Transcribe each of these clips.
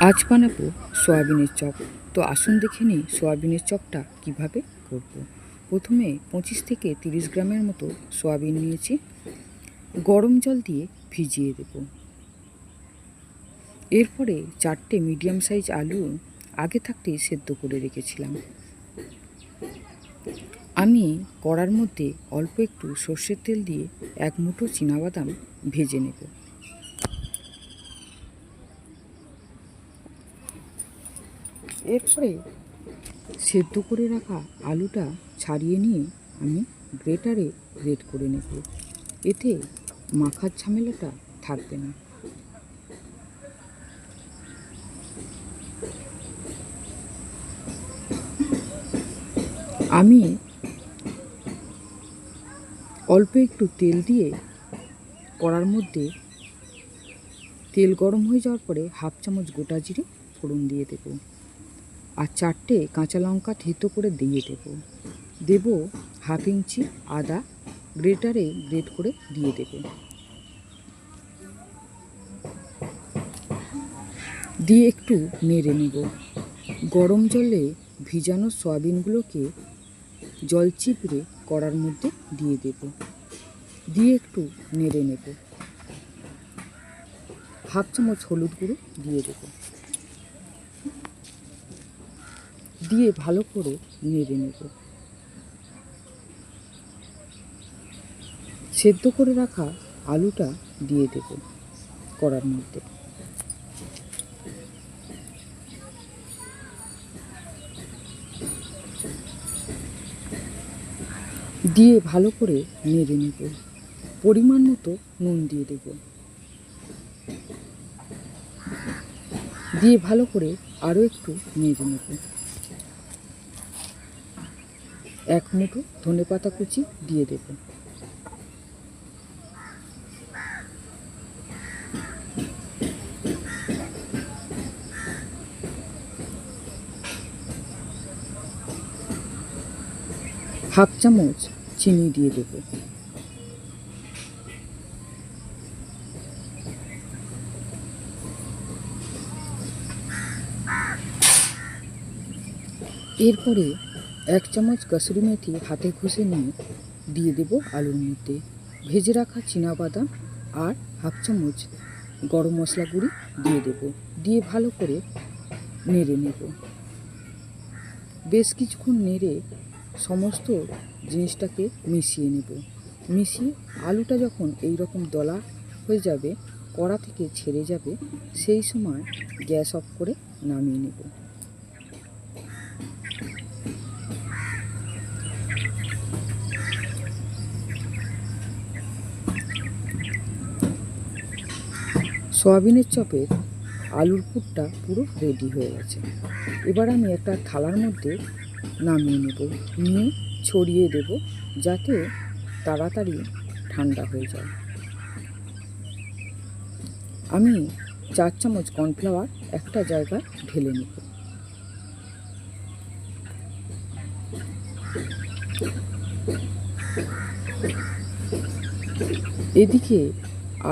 আজ বানাবো সয়াবিনের চপ। তো আসুন দেখে নিই সয়াবিনের চপটা কীভাবে করব। প্রথমে পঁচিশ থেকে তিরিশ গ্রামের মতো সয়াবিন নিয়েছি। গরম জল দিয়ে ভিজিয়ে দেব। এরপরে চারটে মিডিয়াম সাইজ আলু আগে থাকতেই সেদ্ধ করে রেখেছিলাম। আমি কড়ার মধ্যে অল্প একটু সর্ষের তেল দিয়ে এক মুঠো চীনাবাদাম ভেজে নেব। এরপরে সেদ্ধ করে রাখা আলুটা ছাড়িয়ে নিয়ে আমি গ্রেটারে গ্রেট করে নেব। এতে মাখার ঝামেলাটা থাকবে না। আমি অল্প একটু তেল দিয়ে কড়ার মধ্যে তেল গরম হয়ে যাওয়ার পরে হাফ চামচ গোটা জিরে ফোড়ন দিয়ে দেবো। আর চারটে কাঁচা লঙ্কা থেতো করে দিয়ে দেবো। দেব হাফ ইঞ্চি আদা, গ্রেটারে গ্রেট করে দিয়ে দেবো। দিয়ে একটু নেড়ে নেব। গরম জলে ভিজানো সয়াবিনগুলোকে জল চিপড়ে কড়ার মধ্যে দিয়ে দেব। দিয়ে একটু নেড়ে নেব। হাফ চামচ হলুদ গুঁড়ো দিয়ে দেবো। দিয়ে ভালো করে নেড়ে নেব। সেদ্ধ করে রাখা আলুটা দিয়ে দেব কড়ার মধ্যে। দিয়ে ভালো করে নেড়ে নেব। পরিমাণ মতো নুন দিয়ে দেব। দিয়ে ভালো করে আরও একটু নেড়ে নেব। এক মুঠো ধনে পাতা কুচি দিয়ে দেব। হাফ চামচ চিনি দিয়ে দেব। এরপরে এক চামচ কসুরি মেথি হাতে ঘষে নিয়ে দিয়ে দেব আলুর মধ্যে। ভেজে রাখা বাদাম আর হাফ চামচ গরম মশলা গুঁড়ি দিয়ে দেব। দিয়ে ভালো করে নেড়ে নেব। বেশ কিছুক্ষণ নেড়ে সমস্ত জিনিসটাকে মিশিয়ে নেব। মিশিয়ে আলুটা যখন এই রকম দলা হয়ে যাবে, কড়া থেকে ছেড়ে যাবে, সেই সময় গ্যাস অফ করে নামিয়ে নেব। সয়াবিনের চপের আলুর পুরটা পুরো রেডি হয়ে গেছে। এবার আমি একটা থালার মধ্যে নামিয়ে নেব, নিয়ে ছড়িয়ে দেব যাতে তাড়াতাড়ি ঠান্ডা হয়ে যায়। আমি চার চামচ কর্নফ্লাওয়ার একটা জায়গায় ঢেলে নেব। এদিকে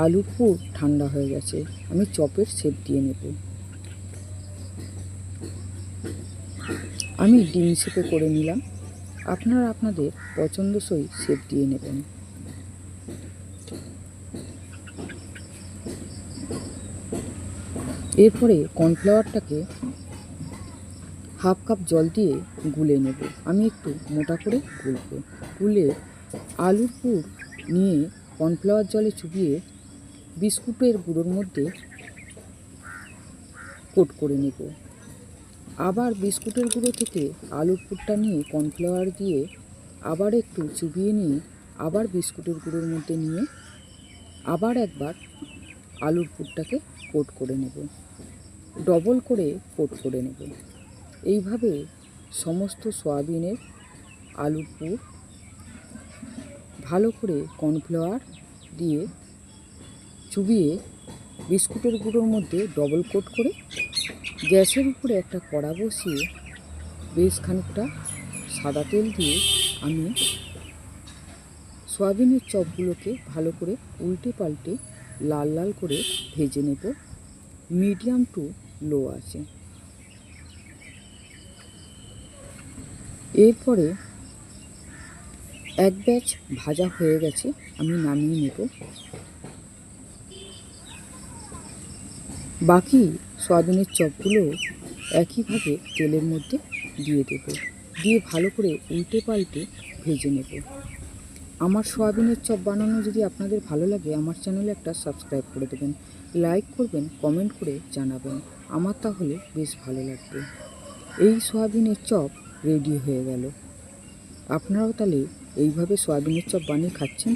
আলুর পুর ঠান্ডা হয়ে গেছে, আমি চপের শেপ দিয়ে নেব। আমি ডিম সেপে করে নিলাম, আপনারা আপনাদের পছন্দসই শেপ দিয়ে নেবেন। এরপরে কর্নফ্লাওয়ারটাকে হাফ কাপ জল দিয়ে গুলে নেব, আমি একটু মোটা করে গুলব। গুলে আলুর পুর নিয়ে কর্নফ্লাওয়ার জলে চুবিয়ে বিস্কুটের গুঁড়োর মধ্যে কোট করে নেব। আবার বিস্কুটের গুঁড়ো থেকে আলুর পুরটা নিয়ে কর্নফ্লাওয়ার দিয়ে আবার একটু চুবিয়ে নিয়ে আবার বিস্কুটের গুঁড়োর মধ্যে নিয়ে আবার একবার আলুর পুরটাকে কোট করে নেব। ডবল করে কোট করে নেব। এইভাবে সমস্ত সয়াবিনের আলুর পুর ভালো করে কর্নফ্লাওয়ার দিয়ে চুবিয়ে বিস্কুটের গুঁড়োর মধ্যে ডবল কোট করে গ্যাসের উপরে একটা কড়া বসিয়ে বেশ খানিকটা সাদা তেল দিয়ে আমি সয়াবিনের চপগুলোকে ভালো করে উল্টে পাল্টে লাল লাল করে ভেজে নেব। মিডিয়াম টু লো আছে। এরপরে এক ব্যাচ ভাজা হয়ে গেছে, আমি নামিয়ে নেব। বাকি সয়াবিনের চপগুলো একইভাবে তেলের মধ্যে দিয়ে দেব। দিয়ে ভালো করে উল্টে পাল্টে ভেজে নেব। আমার সয়াবিনের চপ বানানো যদি আপনাদের ভালো লাগে, আমার চ্যানেলে একটা সাবস্ক্রাইব করে দেবেন। লাইক করবেন, কমেন্ট করে জানাবেন। আমার তাহলে বেশ ভালো লাগবে। এই সয়াবিনের চপ রেডি হয়ে গেল। আপনারাও তাহলে এইভাবে সয়াবিনের চপ বানিয়ে খাচ্ছেন?